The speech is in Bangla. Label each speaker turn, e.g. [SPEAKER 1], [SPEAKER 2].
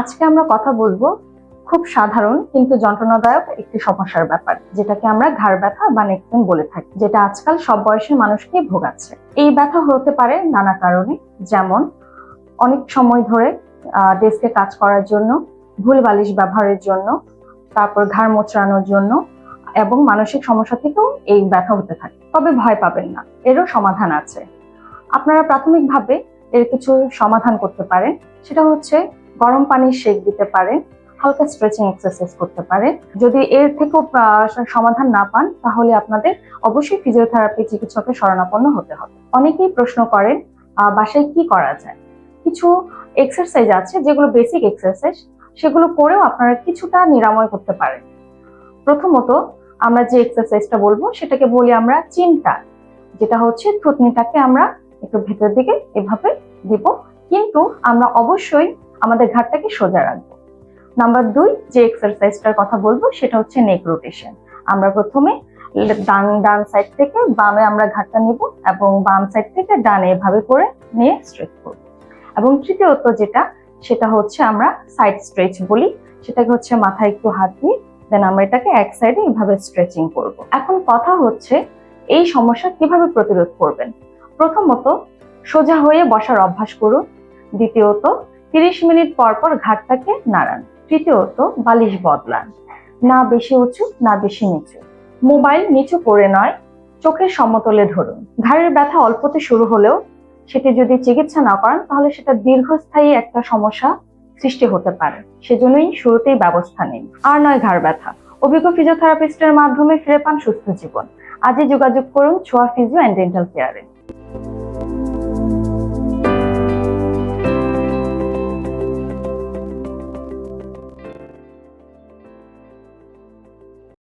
[SPEAKER 1] আজকে আমরা কথা বলব খুব সাধারণ কিন্তু যন্ত্রণাদায়ক একটি সমস্যার ব্যাপার, যেটাকে আমরা ঘাড় ব্যথা বা নেক পেন বলে থাকি, যেটা আজকাল সব বয়সের মানুষকে ভোগাচ্ছে। এই ব্যথা হতে পারে নানা কারণে, যেমন অনেক সময় ধরে ডেস্কে কাজ করার জন্য, ভুল বালিশ ব্যবহারের জন্য, তারপর ঘাড় মোচড়ানোর জন্য এবং মানসিক সমস্যা থেকেও এই ব্যথা হতে থাকে। তবে ভয় পাবেন না, এরও সমাধান আছে। আপনারা প্রাথমিকভাবে এর কিছু সমাধান করতে পারেন, সেটা হচ্ছে গরম পানির শেক দিতে পারেন হালকা স্ট্রেচিং এক্সারসাইজ করতে পারেন যদি এর থেকেও সমাধান না পান, তাহলে আপনাদের অবশ্যই ফিজিওথেরাপি চিকিৎসকের শরণাপন্ন হতে হবে। অনেকেই প্রশ্ন করেন বাসায় কি করা যায়? কিছু এক্সারসাইজ আছে, যেগুলো বেসিক এক্সারসাইজ সেগুলো করেও আপনারা কিছুটা নিরাময় করতে পারেন। প্রথমত, আমরা যে এক্সারসাইজটা বলব, সেটাকে বলি আমরা চিন্তা, যেটা হচ্ছে থুতনিটাকে আমরা একটু ভেতর দিকে এভাবে দিব। কিন্তু আমরা অবশ্যই আমাদের ঘাটটাকে সোজা রাখব। নাম্বার দুই, যে এক্সারসাইজটার কথা বলব, সেটা হচ্ছে নেক রোটেশন আমরা প্রথমে ডান ডান সাইড থেকে বামে আমরা ঘাটটা নিব এবং বাম সাইড থেকে ডানে এভাবে করে নিয়ে স্ট্রেচ করব। এবং তৃতীয়ত যেটা, সেটা হচ্ছে আমরা সাইড স্ট্রেচ বলি। সেটাকে হচ্ছে মাথায় একটু হাত দিয়ে দেন আমরা এটাকে এক সাইডে এভাবে স্ট্রেচিং করব। এখন কথা হচ্ছে, এই সমস্যা কীভাবে প্রতিরোধ করবেন? প্রথমত, সোজা হয়ে বসার অভ্যাস করুন। দ্বিতীয়ত তিরিশ মিনিট পর পর ঘাটটাকে নাড়ান। তৃতীয়ত বালিশ বদলান। না বেশি উঁচু, না বেশি নিচু। মোবাইল নিচু করে নয়, চোখের সমতলে ধরুন। ঘাড়ের ব্যথা অল্পতে শুরু হলেও সেটি যদি চিকিৎসা না করেন, তাহলে সেটা দীর্ঘস্থায়ী একটা সমস্যা সৃষ্টি হতে পারে। সেজন্যই শুরুতেই ব্যবস্থা নিন। আর নয়, ঘাড় ব্যথা। অভিজ্ঞ ফিজিওথেরাপিস্টের মাধ্যমে ফিরে পান সুস্থ জীবন। আজই যোগাযোগ করুন ছোয়া ফিজিও অ্যান্ড ডেন্টাল কেয়ারে